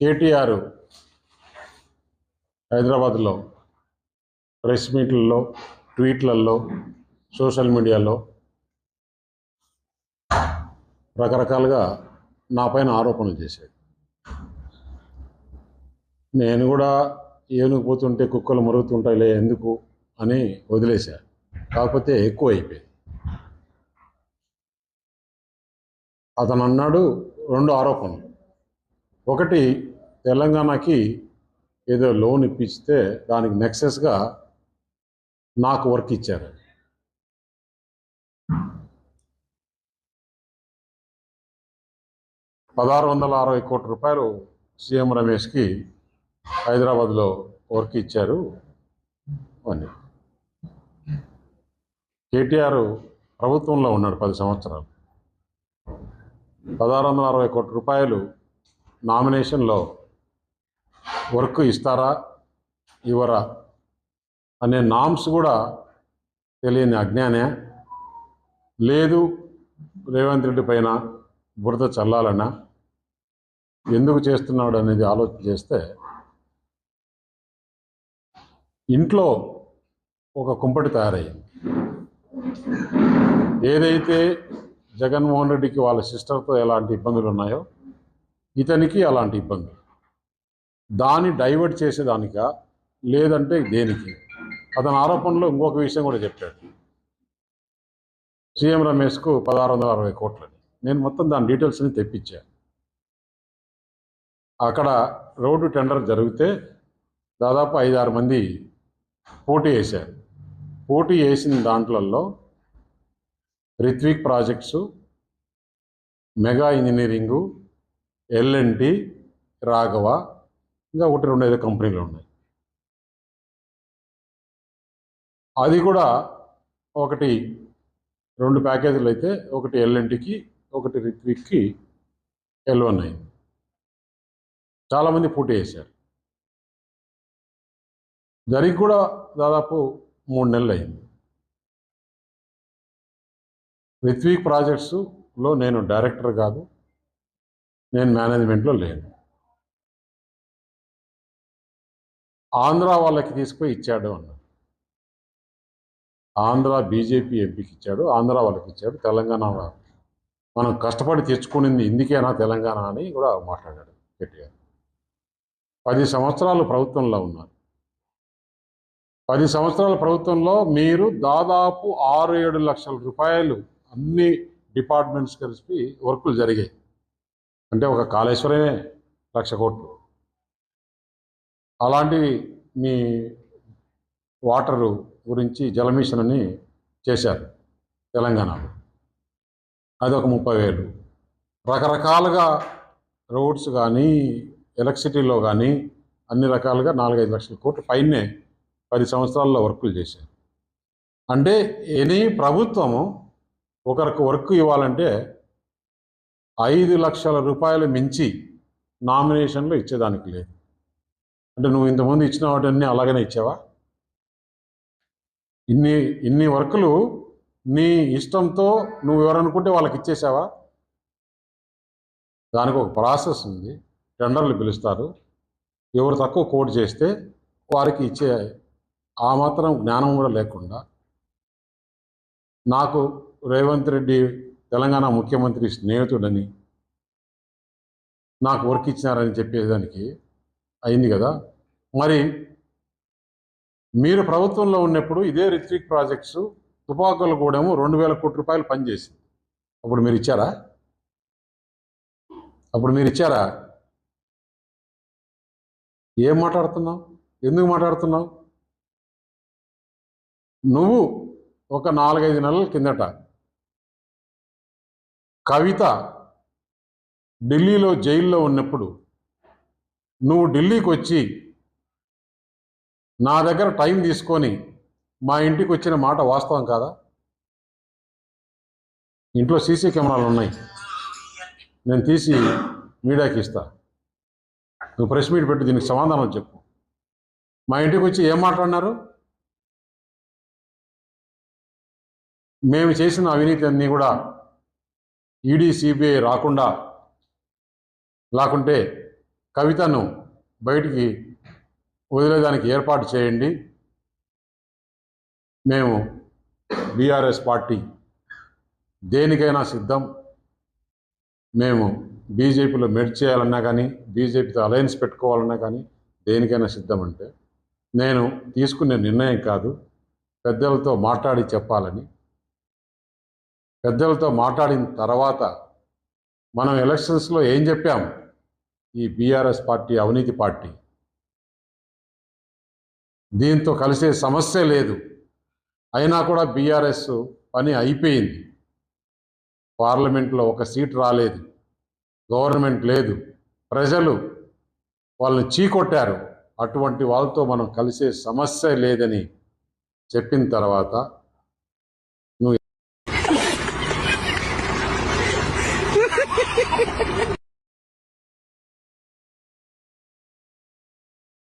కేటీఆర్ హైదరాబాద్లో press మీట్లలో ట్వీట్లలో social మీడియాలో రకరకాలుగా నా పైన ఆరోపణలు చేశాడు. నేను కూడా ఏనుగు పోతుంటే కుక్కలు మరుగుతుంటాయిలే ఎందుకు అని వదిలేశా. కాకపోతే ఎక్కువ అయిపోయింది అతను అన్నాడు రెండు ఆరోపణలు. ఒకటి తెలంగాణకి ఏదో లోన్ ఇప్పిస్తే దానికి నెక్సెస్గా నాకు వర్క్ ఇచ్చారు. పదహారు వందల అరవై కోట్ల రూపాయలు సీఎం రమేష్కి హైదరాబాద్లో వర్క్ ఇచ్చారు అని. కేటీఆర్ ప్రభుత్వంలో ఉన్నాడు పది సంవత్సరాలు. పదహారు వందల అరవై కోట్ల రూపాయలు నామినేషన్లో వర్క్ ఇస్తారా ఇవ్వరా అనే నామ్స్ కూడా తెలియని అజ్ఞానే. లేదు రేవంత్ రెడ్డి పైన బురద చల్లాలన్నా. ఎందుకు చేస్తున్నాడు అనేది ఆలోచన చేస్తే ఇంట్లో ఒక కుంపటి తయారయ్యింది. ఏదైతే జగన్మోహన్ రెడ్డికి వాళ్ళ సిస్టర్తో ఎలాంటి ఇబ్బందులు ఉన్నాయో ఇతనికి అలాంటి ఇబ్బందులు దాన్ని డైవర్ట్ చేసేదానిక? లేదంటే దేనికి? అతని ఆరోపణలో ఇంకొక విషయం కూడా చెప్పాడు. సీఎం రమేష్కు పదహారు వందల అరవై కోట్లని. నేను మొత్తం దాని డీటెయిల్స్ని తెప్పించా. అక్కడ రోడ్డు టెండర్ జరిగితే దాదాపు ఐదారు మంది పోటీ వేశారు పోటీ వేసిన దాంట్లలో Ritwik projects Megha engineering L and T Raghava ఇంకా ఒకటి రెండు ఐదు కంపెనీలు ఉన్నాయి. అది కూడా ఒకటి రెండు ప్యాకేజీలు అయితే ఒకటి ఎల్ఎన్టీకి ఒకటి రిత్విక్కి ఎల్ వన్ అయింది. చాలామంది పోటీ చేశారు. జరిగి కూడా దాదాపు మూడు నెలలు అయింది. రిత్విక్ ప్రాజెక్ట్స్లో నేను డైరెక్టర్ కాదు నేను మేనేజ్మెంట్లో లేను. ఆంధ్ర వాళ్ళకి తీసుకుపోయి ఇచ్చాడు అన్నారు ఆంధ్ర బీజేపీ ఎంపీకి ఇచ్చాడు ఆంధ్ర వాళ్ళకి ఇచ్చాడు తెలంగాణ మనం కష్టపడి తెచ్చుకునింది ఇందుకేనా తెలంగాణ అని కూడా మాట్లాడాడు కేటీఆర్ పది సంవత్సరాలు ప్రభుత్వంలో ఉన్నారు. పది సంవత్సరాల ప్రభుత్వంలో మీరు దాదాపు ఆరు ఏడు లక్షల రూపాయలు అన్ని డిపార్ట్మెంట్స్ కలిసి వర్కులు జరిగాయి. అంటే ఒక కాళేశ్వరమే లక్ష కోట్లు. అలాంటి మీ వాటరు గురించి జలమిషన్ అని చేశారు తెలంగాణలో. అది ఒక ముప్పై వేలు. రకరకాలుగా రోడ్స్ కానీ ఎలక్ట్రిసిటీలో కానీ అన్ని రకాలుగా నాలుగైదు లక్షల కోట్లు పైనే పది సంవత్సరాల్లో వర్కులు చేశారు. అంటే ఎనీ ప్రభుత్వము ఒకరికి వర్క్ ఇవ్వాలంటే ఐదు లక్షల రూపాయలు మించి నామినేషన్లు ఇచ్చేదానికి లేదు. అంటే నువ్వు ఇంతకుముందు ఇచ్చిన వాటన్నీ అలాగనే ఇచ్చావా? ఇన్ని ఇన్ని వర్కులు నీ ఇష్టంతో నువ్వు ఎవరనుకుంటే వాళ్ళకి ఇచ్చేసావా? దానికి ఒక ప్రాసెస్ ఉంది. టెండర్లు పిలుస్తారు. ఎవరు తక్కువ కోడ్ చేస్తే వారికి ఇచ్చే ఆ మాత్రం జ్ఞానం కూడా లేకుండా నాకు రేవంత్ రెడ్డి తెలంగాణ ముఖ్యమంత్రి స్నేహితుడని నాకు వర్క్ ఇచ్చినారని చెప్పేదానికి అయింది కదా. మరి మీరు ప్రభుత్వంలో ఉన్నప్పుడు ఇదే రిత్విక్ ప్రాజెక్ట్స్ తుపాకుల కూడా రెండు వేల కోట్ల రూపాయలు పనిచేసింది అప్పుడు మీరు ఇచ్చారా? అప్పుడు మీరు ఇచ్చారా? ఏం మాట్లాడుతున్నావు? ఎందుకు మాట్లాడుతున్నావు? నువ్వు ఒక నాలుగైదు నెలల కిందట కవిత ఢిల్లీలో జైల్లో ఉన్నప్పుడు నువ్వు ఢిల్లీకి వచ్చి నా దగ్గర టైం తీసుకొని మా ఇంటికి వచ్చిన మాట వాస్తవం కాదా? ఇంట్లో సీసీ కెమెరాలు ఉన్నాయి. నేను తీసి మీడియాకి ఇస్తా. నువ్వు ప్రెస్ మీట్ పెట్టి దీనికి సమాధానం చెప్పు. మా ఇంటికి వచ్చి ఏం మాట్లాడినారు? మేము చేసిన అవినీతి అన్నీ కూడా ఈడీ సిబిఐ రాకుండా లేకుంటే కవితను బయటికి వదిలేదానికి ఏర్పాటు చేయండి. మేము బీఆర్ఎస్ పార్టీ దేనికైనా సిద్ధం. మేము బీజేపీలో మెడ్ చేయాలన్నా కానీ బీజేపీతో అలయన్స్ పెట్టుకోవాలన్నా కానీ దేనికైనా సిద్ధం అంటే నేను తీసుకునే నిర్ణయం కాదు. పెద్దలతో మాట్లాడి చెప్పాలని పెద్దలతో మాట్లాడిన తర్వాత మనం ఎలక్షన్స్లో ఏం చెప్పాం? ఈ బీఆర్ఎస్ పార్టీ అవినీతి పార్టీ. దీంతో కలిసే సమస్య లేదు. అయినా కూడా బీఆర్ఎస్ పని అయిపోయింది. పార్లమెంట్లో ఒక సీట్ రాలేదు. గవర్నమెంట్ లేదు. ప్రజలు వాళ్ళని చీకొట్టారు. అటువంటి వాళ్ళతో మనం కలిసే సమస్య లేదని చెప్పిన తర్వాత